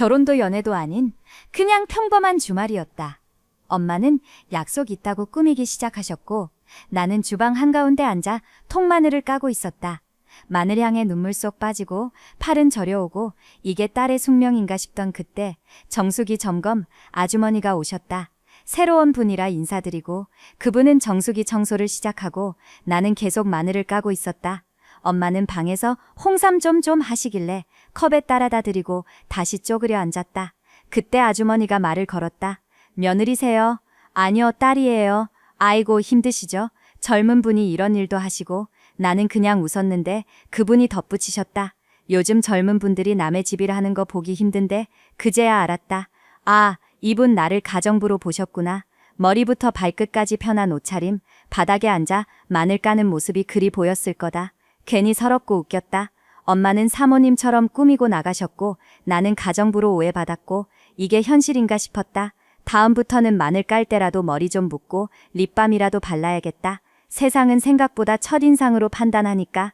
결혼도 연애도 아닌 그냥 평범한 주말이었다. 엄마는 약속 있다고 꾸미기 시작하셨고 나는 주방 한가운데 앉아 통마늘을 까고 있었다. 마늘 향에 눈물 쏙 빠지고 팔은 저려오고 이게 딸의 숙명인가 싶던 그때 정수기 점검 아주머니가 오셨다. 새로운 분이라 인사드리고 그분은 정수기 청소를 시작하고 나는 계속 마늘을 까고 있었다. 엄마는 방에서 홍삼 좀 좀 하시길래 컵에 따라다 드리고 다시 쪼그려 앉았다. 그때 아주머니가 말을 걸었다. 며느리세요? 아니요, 딸이에요. 아이고, 힘드시죠? 젊은 분이 이런 일도 하시고 나는 그냥 웃었는데 그분이 덧붙이셨다. 요즘 젊은 분들이 남의 집일 하는 거 보기 힘든데 그제야 알았다. 아, 이분 나를 가정부로 보셨구나. 머리부터 발끝까지 편한 옷차림, 바닥에 앉아 마늘 까는 모습이 그리 보였을 거다. 괜히 서럽고 웃겼다. 엄마는 사모님처럼 꾸미고 나가셨고 나는 가정부로 오해받았고 이게 현실인가 싶었다. 다음부터는 마늘 깔 때라도 머리 좀 묶고 립밤이라도 발라야겠다. 세상은 생각보다 첫인상으로 판단하니까